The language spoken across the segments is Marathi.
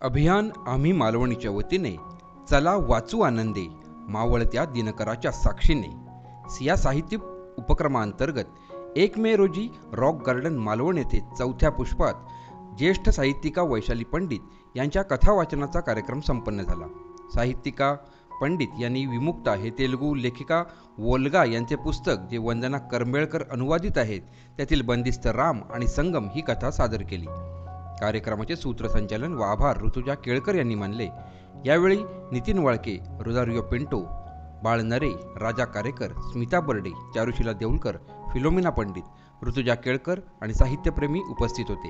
अभियान आम्ही मालवणीच्या वतीने चला वाचू आनंदे मावळत्या दिनकराच्या साक्षीने. या साहित्य उपक्रमांतर्गत एक मे रोजी रॉक गार्डन मालवण येथे चौथ्या पुष्पात ज्येष्ठ साहित्यिका वैशाली पंडित यांच्या कथा वाचनाचा कार्यक्रम संपन्न झाला. साहित्यिका पंडित यांनी विमुक्ता हे तेलुगू लेखिका वोल्गा यांचे पुस्तक जे वंदना करंबेळकर अनुवादित आहेत त्यातील बंदिस्त राम आणि संगम ही कथा सादर केली. कार्यक्रमाचे सूत्रसंचालन व आभार. ऋतुजा केळकर यांनी मानले. यावेळी नितीन वाळके रोजारिओ पिंटो बाळ नरे राजा कारेकर स्मिता बर्डे चारुशिला देऊळकर फिलोमिना पंडित ऋतुजा केळकर आणि साहित्यप्रेमी उपस्थित होते.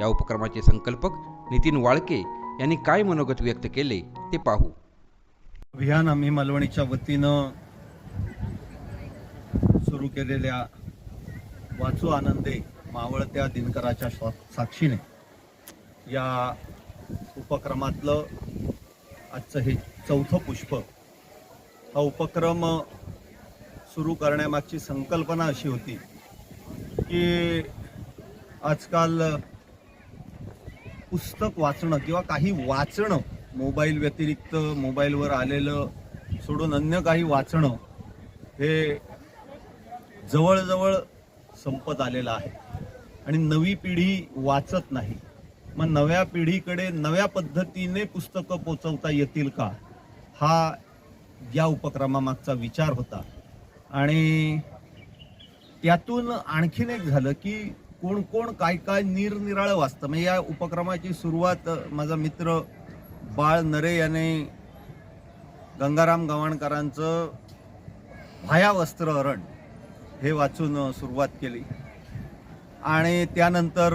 या उपक्रमाचे संकल्पक नितीन वाळके यांनी काय मनोगत व्यक्त केले ते पाहू. अभियान आम्ही मालवणीच्या वतीनं सुरू केलेल्या वाचू आनंदे मावळत्या दिनकराच्या साक्षीने या उपक्रमातलं आजचं हे चौथं पुष्प हा उपक्रम सुरू करण्यामागची संकल्पना अशी होती की आजकाल पुस्तक वाचणं किंवा काही वाचणं मोबाईल व्यतिरिक्त मोबाईलवर आलेलं सोडून अन्य काही वाचणं हे जवळजवळ संपत आलेलं आहे. आणि नवी पिढी वाचत नाही. मग नव्या पिढीकडे नव्या पद्धतीने पुस्तकं पोचवता येतील का? हा या उपक्रमामागचा विचार होता. आणि त्यातून आणखीन एक झालं की कोण कोण काय काय निरनिराळं वाचतं. म्हणजे या उपक्रमाची सुरुवात माझा मित्र बाळ नरे याने गंगाराम गवाणकरांचं भाया वस्त्र अरण हे वाचून सुरुवात केली. आणि त्यानंतर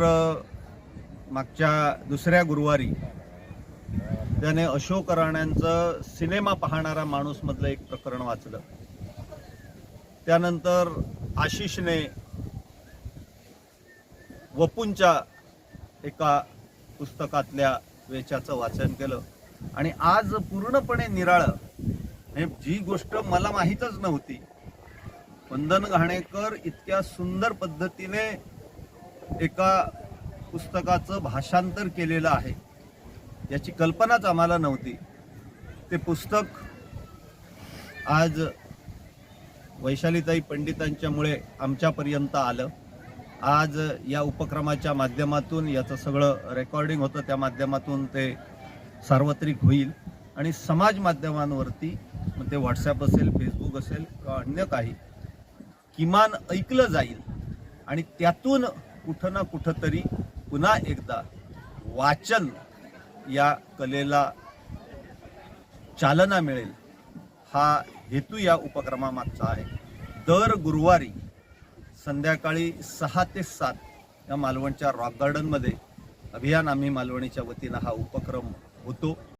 मागच्या दुसऱ्या गुरुवारी त्याने अशोक राण्यांचं सिनेमा पाहणारा माणूसमधलं एक प्रकरण वाचलं. त्यानंतर आशिषने वपूंच्या एका पुस्तकातल्या वेचाचं वाचन केलं. आणि आज पूर्णपणे निराळं. हे जी गोष्ट मला माहीतच नव्हती. वंदन घाणेकर इतक्या सुंदर पद्धतीने एका पुस्तकाचं भाषांतर केलेलं आहे. याची कल्पनाच आम्हाला नव्हती. ते पुस्तक आज वैशालीताई पंडितांच्यामुळे आमच्यापर्यंत आलं. आज या उपक्रमाच्या माध्यमातून याचं सगळं रेकॉर्डिंग होतं. त्या माध्यमातून ते सार्वत्रिक होईल. आणि समाज माध्यमांवरती मग ते व्हॉट्सॲप असेल फेसबुक असेल किंवा अन्य काही किमान ऐकलं जाईल. आणि त्यातून कुठं ना कुठंतरी पुन्हा एकदा वाचन या कलेला चालना मिळेल हा हेतू या उपक्रमामागचा आहे. दर गुरुवारी संध्याकाळी सहा ते सात या मालवणच्या रॉक गार्डनमध्ये अभियान आम्ही मालवणीच्या वतीनं हा उपक्रम होतो.